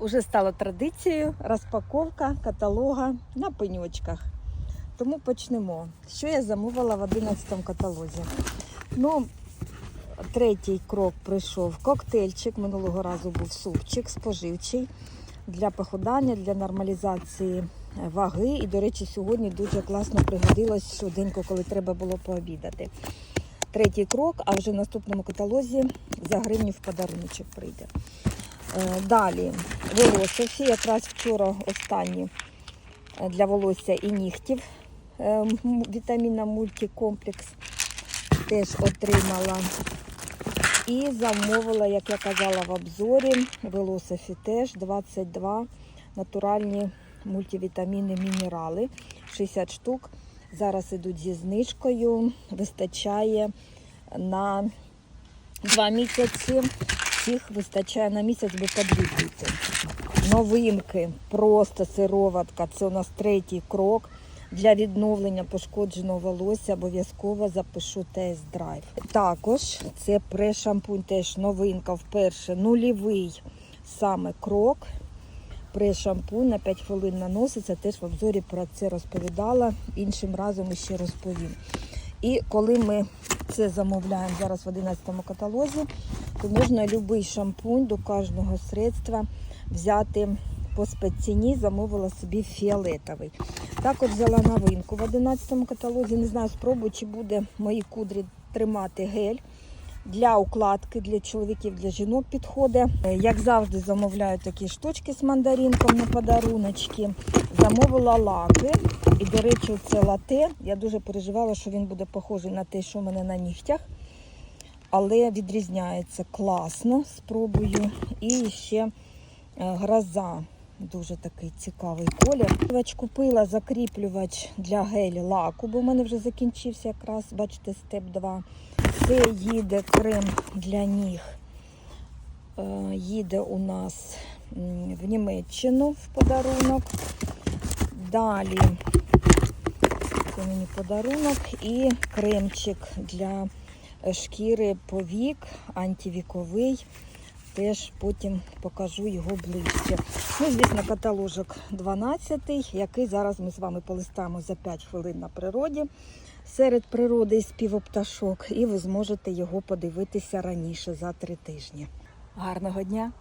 Уже стало традицією розпаковка каталога на пеньочках. Тому почнемо. Що я замовила в 11 каталозі? Ну, третій крок прийшов коктейльчик. Минулого разу був супчик споживчий для похудання, для нормалізації ваги. І, до речі, сьогодні дуже класно пригодилось швиденько, коли треба було пообідати. Третій крок, а вже в наступному каталозі за гривню в подаруночок прийде. Е, Далі волосся. Якраз вчора останні е, для волосся і нігтів. е, Вітамінна мультикомплекс теж отримала. І замовила, як я казала в обзорі, Велософі теж 22 натуральні мультивітаміни, мінерали. 60 штук. Зараз ідуть зі знижкою. Вистачає на 2 місяці. Всіх вистачає на місяць, бо подвідуйте. Новинки, просто сироватка. Це у нас третій крок. Для відновлення пошкодженого волосся обов'язково запишу тест-драйв. Також це пре-шампунь, теж новинка вперше, нульовий саме крок. Пре-шампунь на 5 хвилин наноситься. Теж в обзорі про це розповідала. Іншим разом ще розповім. І коли ми це замовляємо зараз в 11 каталозі, то можна будь-який шампунь до кожного средства взяти по спецціні, замовила собі фіолетовий. Також взяла новинку в 11 каталозі. Не знаю, спробую, чи буде мої кудрі тримати гель. Для укладки, для чоловіків, для жінок підходить. Е, Як завжди, замовляю такі штучки з мандаринком на подаруночки. Замовила лаки. І, до речі, це лате. Я дуже переживала, що він буде похожий на те, що в мене на нігтях. Але відрізняється класно. Спробую. І ще е, гроза. Дуже такий цікавий колір. Купила закріплювач для гель лаку, бо в мене вже закінчився якраз, бачите, степ 2. Це їде крем для ніг. Е, Їде у нас в Німеччину в подарунок. Далі це мені подарунок і кремчик для е, шкіри повік, антивіковий. Теж потім покажу його ближче. Ну, звісно, каталожок 12, який зараз ми з вами полистаємо за 5 хвилин на природі серед природи і співопташок, і ви зможете його подивитися раніше за 3 тижні. Гарного дня!